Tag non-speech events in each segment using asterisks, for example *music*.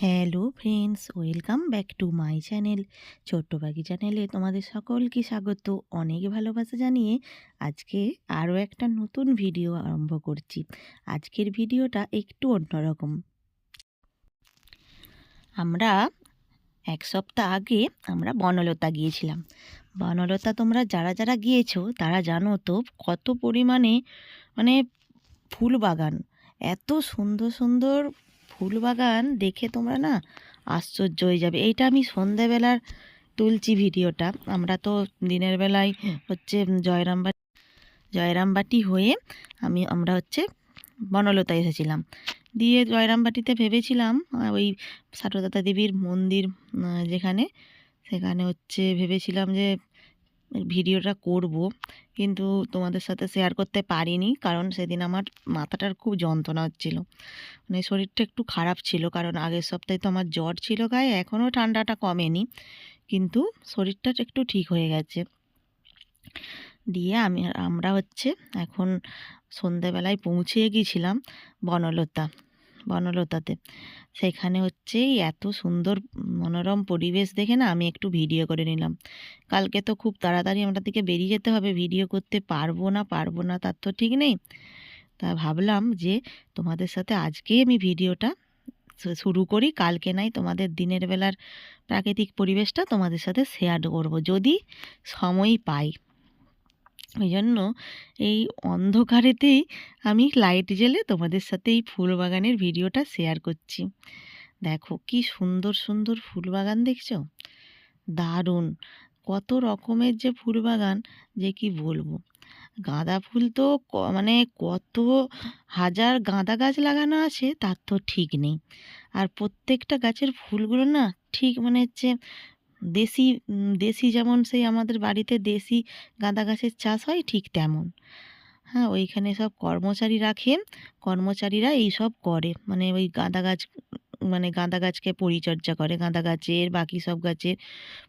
Hello friends welcome back to my channel ছোট্ট পাখি চ্যানেলে তোমাদের সকলকে স্বাগত। অনেক ভালোবাসা জানিয়ে আজকে আরও একটা নতুন ভিডিও আরম্ভ করছি। আজকের ভিডিওটা একটু অন্যরকম। আমরা এক সপ্তাহ আগে আমরা বনলতা গিয়েছিলাম। বনলতা তোমরা যারা যারা গিয়েছো, তারা জানো তো কত পরিমাণে মানে ফুল বাগান এত সুন্দর সুন্দর ফুল বাগান দেখে তোমরা না আশ্চর্য হয়ে যাবে। এইটা আমি সন্ধেবেলার তুলছি ভিডিওটা। আমরা তো দিনের বেলায় হচ্ছে জয়রামবাটি জয়রামবাটি হয়ে আমি, আমরা হচ্ছে বনলতা এসেছিলাম। দিয়ে জয়রামবাটিতে ভেবেছিলাম ওই সারদাতা দেবীর মন্দির যেখানে, সেখানে হচ্ছে ভেবেছিলাম যে ভিডিওটা করব, কিন্তু তোমাদের সাথে শেয়ার করতে পারিনি, কারণ সেদিন আমার মাথাটার খুব যন্ত্রণা হচ্ছিল। মানে শরীরটা একটু খারাপ ছিল, কারণ আগের সপ্তাহে তো আমার জ্বর ছিল গায়ে, এখনও ঠান্ডাটা কমেনি, কিন্তু শরীরটা একটু ঠিক হয়ে গেছে। দিয়ে আমি আমরা হচ্ছে এখন সন্ধেবেলায় পৌঁছে গিয়েছিলাম বনলতা। বনলতাতে। সেখানে হচ্ছে এত সুন্দর মনোরম পরিবেশ দেখে না আমি একটু ভিডিও করে নিলাম। কালকে তো খুব তাড়াতাড়ি আমরা থেকে বেরিয়ে যেতে হবে, ভিডিও করতে পারব না পারব না তার তো ঠিক নেই। তা ভাবলাম যে তোমাদের সাথে আজকেই আমি ভিডিওটা শুরু করি, কালকে নাই তোমাদের দিনের বেলার প্রাকৃতিক পরিবেশটা তোমাদের সাথে শেয়ার করব। যদি সময় পাই। ওই জন্য এই অন্ধকারেতেই আমি লাইট জ্বেলে তোমাদের সাথে এই ফুল বাগানের ভিডিওটা শেয়ার করছি। দেখো কি সুন্দর সুন্দর ফুল বাগান দেখছ? দারুণ! কত রকমের যে ফুল বাগান যে কি বলব? গাঁদা ফুল তো মানে কত হাজার গাঁদা গাছ লাগানো আছে, তার তো ঠিক নেই। আর প্রত্যেকটা গাছের ফুলগুলো না ঠিক মানে হচ্ছে দেশি দেশি যেমন সেই আমাদের বাড়িতে দেশি গাঁদা গাছের চাষ হয় ঠিক তেমন। হ্যাঁ ওইখানে সব কর্মচারী রাখে কর্মচারীরা এই সব করে। মানে ওই গাঁদা গাছ মানে গাঁদা গাছকে পরিচর্যা করে, গাঁদা গাছের বাকি সব গাছের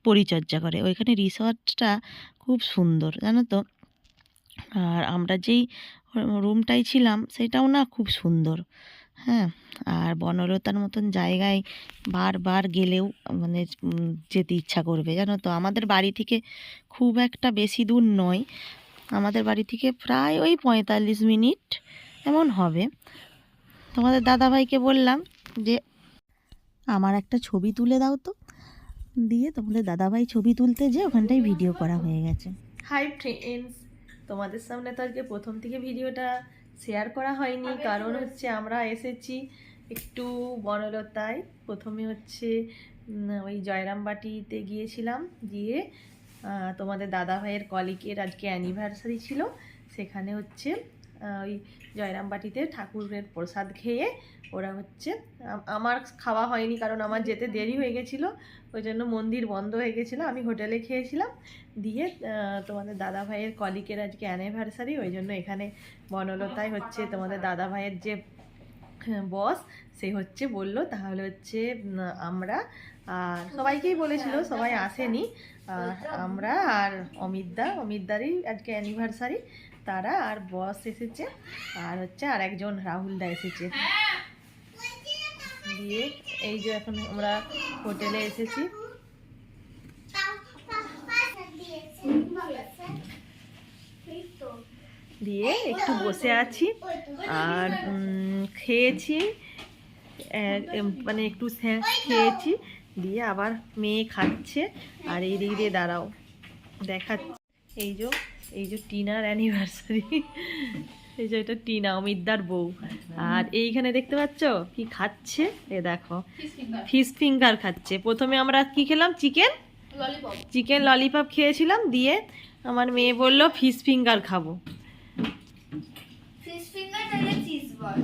পরিচর্যা করে। ওইখানে রিসর্টটা খুব সুন্দর, জানো তো? আর আমরা যেই রুমটায় ছিলাম, সেটাও না খুব সুন্দর। হ্যাঁ আর বনলতার মতন জায়গায় বারবার গেলেও মানে যেতে ইচ্ছা করবে, জানো তো? আমাদের বাড়ি থেকে খুব একটা বেশি দূর নয়। আমাদের বাড়ি থেকে প্রায় ওই পঁয়তাল্লিশ মিনিট এমন হবে। তোমাদের দাদাভাইকে বললাম যে, আমার একটা ছবি তুলে দাও তো। দিয়ে তোমাদের দাদাভাই ছবি তুলতে যে ওখানটায় ভিডিও করা হয়ে গেছে। হাই ফ্রেন্ডস তোমাদের সামনে তো আজকে প্রথম থেকে ভিডিওটা শেয়ার করা হয়নি। কারণ হচ্ছে আমরা এসেছি একটু বনলতায়। প্রথমে হচ্ছে ওই জয়রামবাটিতে গিয়েছিলাম। গিয়ে তোমাদের দাদা ভাইয়ের কলিকের আজকে অ্যানিভার্সারি ছিল। সেখানে হচ্ছে ওই জয়রামবাটিতে ঠাকুরের প্রসাদ খেয়ে ওরা হচ্ছে আমার খাওয়া হয়নি কারণ আমার যেতে দেরি হয়ে গেছিল, ওই জন্য মন্দির বন্ধ হয়ে গেছিল, আমি হোটেলে খেয়েছিলাম, দিয়ে তোমাদের দাদা ভাইয়ের কলিকের আজকে অ্যানিভার্সারি ওই জন্য এখানে বনলতায় হচ্ছে তোমাদের দাদা ভাইয়ের যে বস সে হচ্ছে বলল, তাহলে হচ্ছে আমরা, আর সবাইকেই বলেছিল, সবাই আসেনি, আর আমরা আর অমিতদা, অমিতদারই আজকে অ্যানিভার্সারি তারা আর বস এসেছে, আর হচ্ছে আর একজন রাহুলদা এসেছে। দিয়ে এই যে এখন আমরা হোটেলে এসেছি। দিয়ে একটু বসে আছি আর খেয়েছি। মানে একটু খেয়েছি। দিয়ে আবার মেয়ে খাচ্ছে আর এই দিক দিয়ে দাঁড়াও, দেখাচ্ছে। এই যে এই যে টিনার অ্যানিভার্সারি এই যে এটা টিনা অমিতদার বউ। আর এইখানে দেখতে পাচ্ছ? কি খাচ্ছে? এ দেখো। ফিশ ফিঙ্গার খাচ্ছে। প্রথমে আমরা কি খেলাম? চিকেন চিকেন ললিপপ খেয়েছিলাম দিয়ে আমার মেয়ে বলল ফিশ ফিঙ্গার খাব। ফিশ ফিঙ্গার তাহলে চিজ বল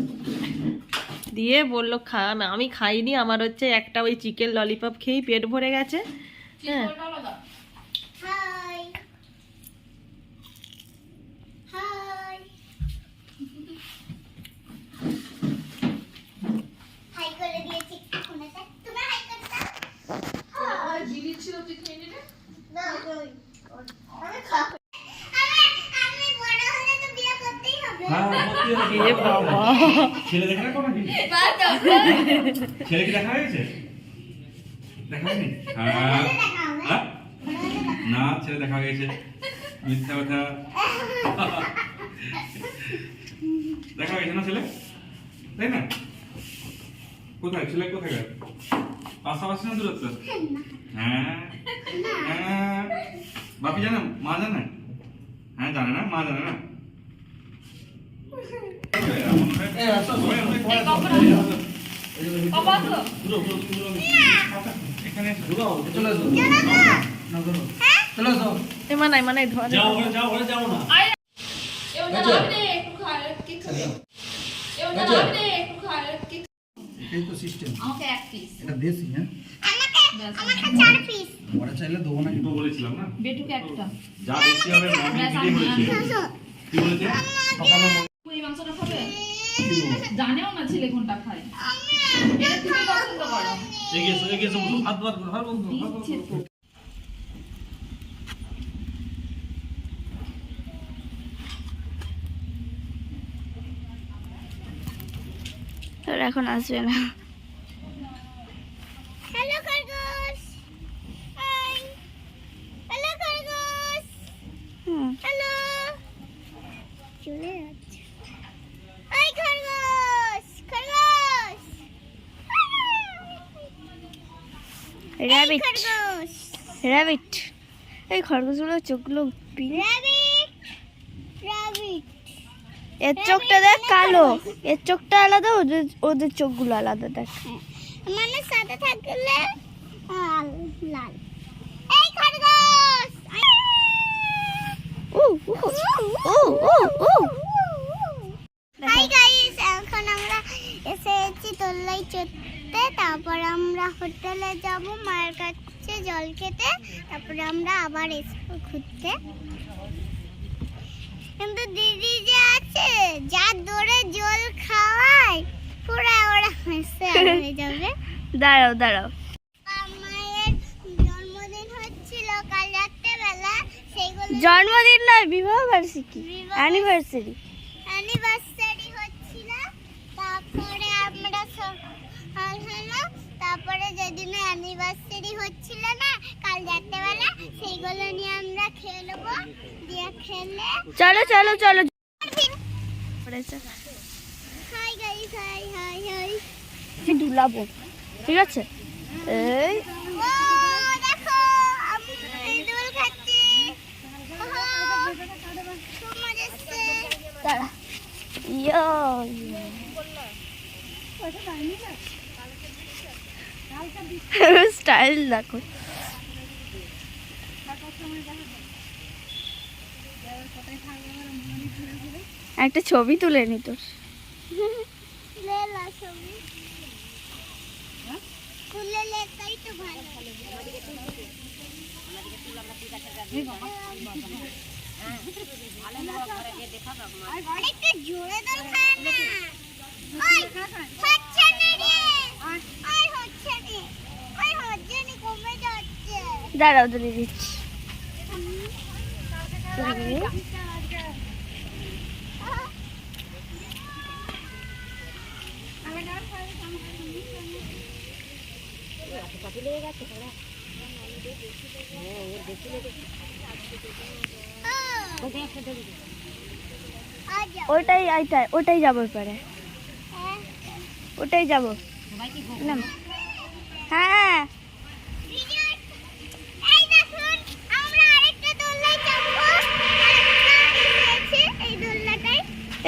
দিয়ে বলল খা না, আমি খাইনি। আমার হচ্ছে একটা ওই চিকেন ললিপপ খেয়েই পেট ভরে গেছে। হ্যাঁ হাই হাই হাই করে দিয়েছি ফোনেতে তুমি হাই করতে হাই জিলি ছিল তুই খেয়ে নিবি না ওই আমি খাব আমি আমি বড় হলে তো বিয়ে করতেই হবে হ্যাঁ করতে হবে এ বাবা ছেলে দেখা রাখো নাকি ছেলে কি দেখা হয়েছে? দেখা হয়নি? হ্যাঁ। হ্যাঁ? না ছেলে দেখা হয়ে গেছে মিথ্যা কথা। দেখা হয়েছে না ছেলে? তাই না? কোথায়? ছেলে কোথায় গেল? পাশাপাশি না দূরত্ব? হ্যাঁ। হ্যাঁ। বাপি জানে? মা জানে? হ্যাঁ জানে না। মা জানে না? এখানে মানে ধোয়া যাও ঘরে যাও ঘরে যাও না এটাই তো সিস্টেম আমাকে এক পিস এটা দেশি হ্যাঁ আমাকে আমাকে চার পিস ওরা চাইলে দেবো না তো বলেছিলাম না বেটুকে একটা যা বেশি হবে মমি দিদি বলেছে কি বলেছে সকালে এই খাবে জানেও না ছেলে কোনটা খায়। এটা তুমি পছন্দ করো এগিয়ে এসো এগিয়ে এসো বন্ধু। হাত বার করো হাত বন্ধু হাত বার দিচ্ছে করো। তো। তোর এখন আসবে না হ্যালো খরগোশ হাই হ্যালো খরগোশ হুম হ্যালো চলে যাচ্ছে ওই খরগোশ খরগোশ এই র্যাবিট খরগোশ। র্যাবিট এই খরগোশগুলোর চোখগুলো রাবিট রাবিট এর চোখটা দেখ কালো। এর চোখটা আলাদা ওদের ওদের চোখগুলো আলাদা দেখ। মানে সাথে থাকলে লাল। এই খরগোশ! হাই গাইস এখন আমরা এসেছি তোল্লাই চড়তে তারপর আমরা হোটেলে যাব মায়ের কাছে জল খেতে তারপরে আমরা আবার এসবো ঘুরতে। কিন্তু দিদি যে আছে যার দৌড়ে জল খাওয়ায় পুরো ওরা হেসে হয়ে যাবে। *laughs* দাঁড়াও দাঁড়াও। জন্মদিন হচ্ছিল কাল রাত্রেবেলা সেইগুলো জন্মদিন নয় বিবাহ বার্ষিকী অ্যানিভার্সারি হচ্ছিল তারপরে আমরা সব হলো যেদিন অ্যানিভার্সারি হচ্ছিল না কাল রাত্রেবেলা সেইগুলো নিয়ে আমরা খেলব দিয়ে খেলে চলো চলো চলো। Hi guys hi hi hi দুলাবো? ঠিক আছে? এই আমি দোল খাচ্ছি ওহো, খুব মজা এসছে। দাঁড়া ইয়ো স্টাইল দেখো। একটা ছবি তুলে নি তোর। জোরে দর খায় না ওই হচ্ছে না রে ওই হচ্ছে না ওই হচ্ছে না কমে যাচ্ছে দাঁড়াও তুলে দিচ্ছি। ওটাই ওটাই যাব এবারে। হ্যাঁ। ওটাই যাব। নাম।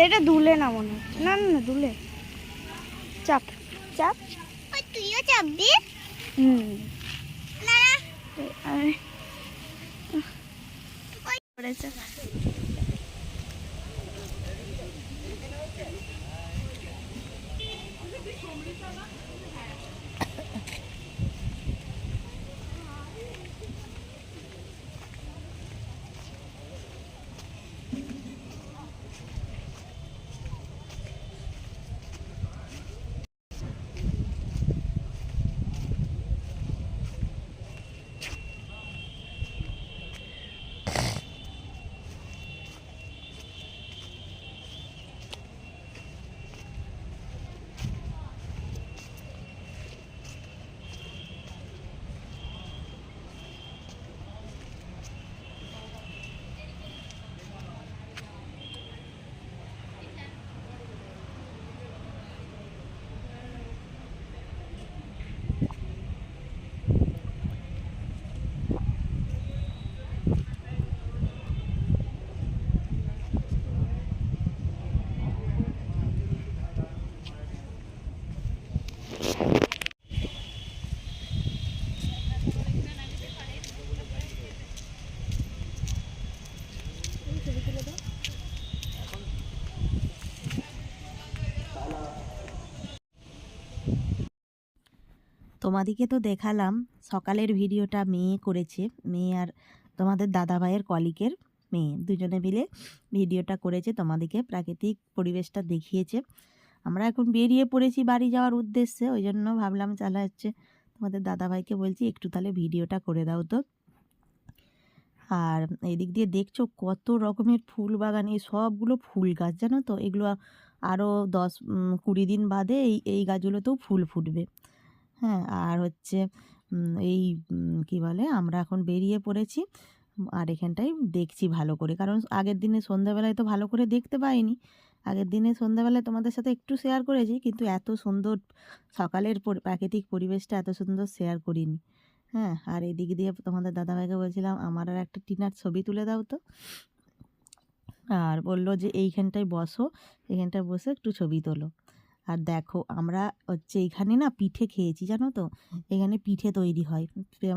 এটা দুলে না মনে না না দুলে। চাপ চাপ। ওই তুইও চাপবি হুম। তোমাদিকে তো দেখালাম, সকালের ভিডিওটা মেয়ে করেছে, মেয়ে আর তোমাদের দাদা ভাইয়ের কলিকের মেয়ে, দুজনে মিলে ভিডিওটা করেছে, তোমাদিকে প্রাকৃতিক পরিবেশটা দেখিয়েছে। আমরা এখন বেরিয়ে পড়েছি বাড়ি যাওয়ার উদ্দেশ্যে ওই জন্য ভাবলাম চালা হচ্ছে তোমাদের দাদাভাইকে বলছি, একটু তাহলে ভিডিওটা করে দাও তো। আর এদিক দিয়ে দেখছ কত রকমের ফুল বাগান, এই সবগুলো ফুল গাছ, জানো তো? এগুলো আরও দশ কুড়ি দিন বাদে এই এই গাছগুলোতেও ফুল ফুটবে। হ্যাঁ আর হচ্ছে এই কি বলে, আমরা এখন বেরিয়ে পড়েছি। আর এখানটাই দেখছি ভালো করে। কারণ আগের দিনে সন্ধ্যাবেলায় তো ভালো করে দেখতে পাইনি। আগের দিনে সন্ধ্যাবেলায় তোমাদের সাথে একটু শেয়ার করেছি, কিন্তু এত সুন্দর সকালের পরি- প্রাকৃতিক পরিবেশটা এত সুন্দর শেয়ার করিনি। হ্যাঁ আর এদিক দিয়ে তোমাদের দাদাভাইকে বলছিলাম, আমার আর একটা টিনার ছবি তুলে দাও তো। আর বলল যে, এইখানটায় বসো, এখানটায় বসে একটু ছবি তোলো। আর দেখো আমরা হচ্ছে এইখানে না পিঠে খেয়েছি, জানো তো? এখানে পিঠে তৈরি হয়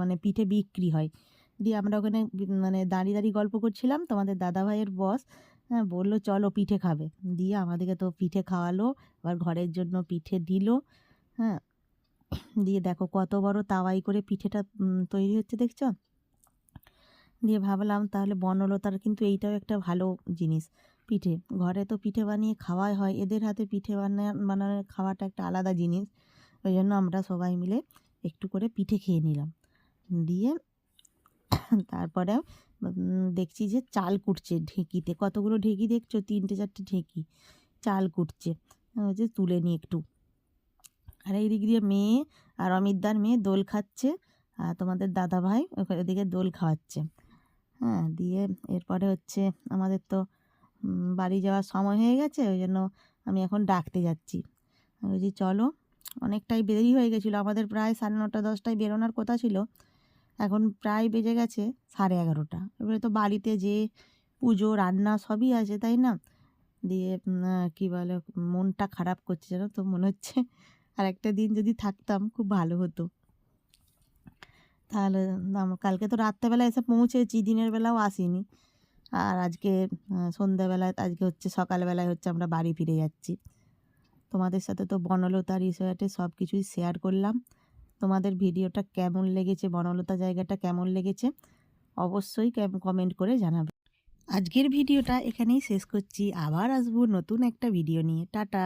মানে পিঠে বিক্রি হয়। দিয়ে আমরা ওখানে মানে দাঁড়িয়ে দাঁড়িয়ে গল্প করছিলাম, তোমাদের দাদা ভাইয়ের বস হ্যাঁ বলল চলো পিঠে খাবে। দিয়ে আমাদেরকে তো পিঠে খাওয়ালো আবার ঘরের জন্য পিঠে দিল হ্যাঁ। দিয়ে দেখো কত বড় তাওয়াই করে পিঠেটা তৈরি হচ্ছে, দেখছ? দিয়ে ভাবলাম তাহলে বনলতার কিন্তু এইটাও একটা ভালো জিনিস। পিঠে। ঘরে তো পিঠে বানিয়ে খাওয়াই হয়। এদের হাতে পিঠে বানা, বানানোর খাওয়াটা একটা আলাদা জিনিস। ওই জন্য আমরা সবাই মিলে একটু করে পিঠে খেয়ে নিলাম। দিয়ে তারপরে দেখছি যে চাল কুটছে ঢেঁকিতে। কতগুলো ঢেঁকি দেখছ? তিনটে, চারটে ঢেঁকি। চাল কুটছে। হচ্ছে তুলে নিই একটু। আর এই দিক দিয়ে মেয়ে আর অমিতদার মেয়ে দোল খাচ্ছে। আর তোমাদের দাদা ভাই ওখানে এদিকে দোল খাওয়াচ্ছে। হ্যাঁ দিয়ে এরপরে হচ্ছে আমাদের তো বাড়ি যাওয়ার সময় হয়ে গেছে, ওই জন্য আমি এখন ডাকতে যাচ্ছি। আমি বলছি, চলো। অনেকটাই দেরি হয়ে গেছিল, আমাদের প্রায় সাড়ে নটা, দশটায় বেরোনোর কথা ছিল। এখন প্রায় বেজে গেছে সাড়ে এগারোটা। এবারে তো বাড়িতে যে পুজো, রান্না সবই আছে, তাই না? দিয়ে কী বলে, মনটা খারাপ করছে, জানো তো, মনে হচ্ছে আর একটা দিন যদি থাকতাম খুব ভালো হতো। তাহলে কালকে তো রাত্রেবেলা এসে পৌঁছেছি, দিনের বেলাও আসিনি। আর আজকে সন্ধ্যাবেলায়, আজকে হচ্ছে সকালবেলায় হচ্ছে আমরা বাড়ি ফিরে যাচ্ছি। তোমাদের সাথে তো বনলতা রিসোর্টে সব কিছুই শেয়ার করলাম। তোমাদের ভিডিওটা কেমন লেগেছে, বনলতা জায়গাটা কেমন লেগেছে, অবশ্যই কমেন্ট করে জানাবে। আজকের ভিডিওটা এখানেই শেষ করছি। আবার আসব নতুন একটা ভিডিও নিয়ে। টাটা।